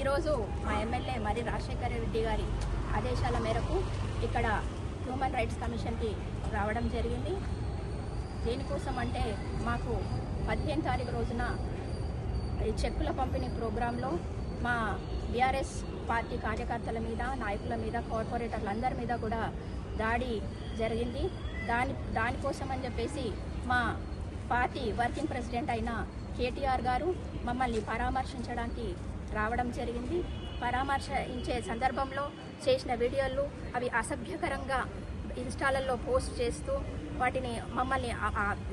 ఈరోజు మా ఎమ్మెల్యే మరి రాజశేఖర రెడ్డి గారి ఆదేశాల మేరకు ఇక్కడ హ్యూమన్ రైట్స్ కమిషన్కి రావడం జరిగింది. దేనికోసం అంటే మాకు పదిహేను తారీఖు రోజున ఈ చెక్కుల పంపిణీ ప్రోగ్రాంలో మా బీఆర్ఎస్ పార్టీ కార్యకర్తల మీద నాయకుల మీద కార్పొరేటర్లు అందరి మీద కూడా దాడి జరిగింది. దాని దానికోసం అని చెప్పేసి మా పార్టీ వర్కింగ్ ప్రెసిడెంట్ అయిన కేటీఆర్ గారు మమ్మల్ని పరామర్శించడానికి రావడం జరిగింది. పరామర్శించే సందర్భంలో చేసిన వీడియోలు అవి అసభ్యకరంగా ఇన్స్టాలలో పోస్ట్ చేస్తూ వాటిని మమ్మల్ని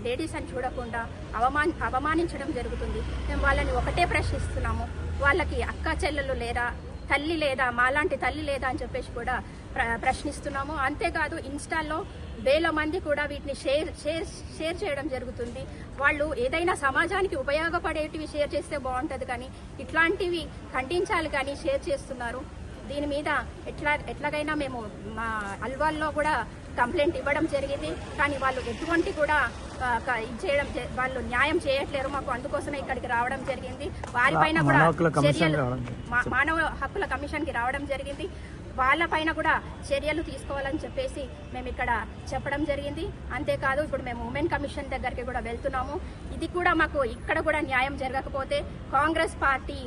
లేడీస్ అని చూడకుండా అవమాన్ అవమానించడం జరుగుతుంది. మేము వాళ్ళని ఒకటే ప్రశ్నిస్తున్నాము. వాళ్ళకి అక్క చెల్లెలు లేరా? తల్లి లేదా మాలాంటి తల్లి లేదా అని చెప్పేసి కూడా ప్ర ప్రశ్నిస్తున్నాము. అంతేకాదు ఇన్స్టాల్లో వేల మంది కూడా వీటిని షేర్ షేర్ షేర్ చేయడం జరుగుతుంది. వాళ్ళు ఏదైనా సమాజానికి ఉపయోగపడేటివి షేర్ చేస్తే బాగుంటుంది కానీ ఇట్లాంటివి ఖండించాలి కానీ షేర్ చేస్తున్నారు. దీని మీద ఎట్లా ఎట్లాగైనా మేము మా అల్వాల్లో కూడా కంప్లైంట్ ఇవ్వడం జరిగింది. కానీ వాళ్ళు ఎటువంటి కూడా ఇది చేయడం వాళ్ళు న్యాయం చేయట్లేరు మాకు అందుకోసమే ఇక్కడికి రావడం జరిగింది. వారిపైన కూడా మానవ హక్కుల కమిషన్ చర్యలు రావడం జరిగింది. మా- మానవ హక్కుల కమిషన్కి రావడం జరిగింది. వాళ్ళపైన కూడా చర్యలు తీసుకోవాలని చెప్పేసి మేము ఇక్కడ చెప్పడం జరిగింది. అంతేకాదు ఇప్పుడు మేము ఉమెన్ కమిషన్ దగ్గరికి కూడా వెళ్తున్నాము. ఇది కూడా మాకు ఇక్కడ కూడా న్యాయం జరగకపోతే కాంగ్రెస్ పార్టీ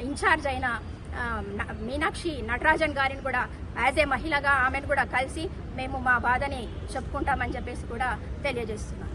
ఇన్ఛార్జ్ అయిన మీనాక్షి నటరాజన్ గారిని కూడా యాజ్ ఏ మహిళగా ఆమెను కూడా కలిసి మేము మా బాధని చెప్పుకుంటామని చెప్పేసి కూడా తెలియజేస్తున్నాం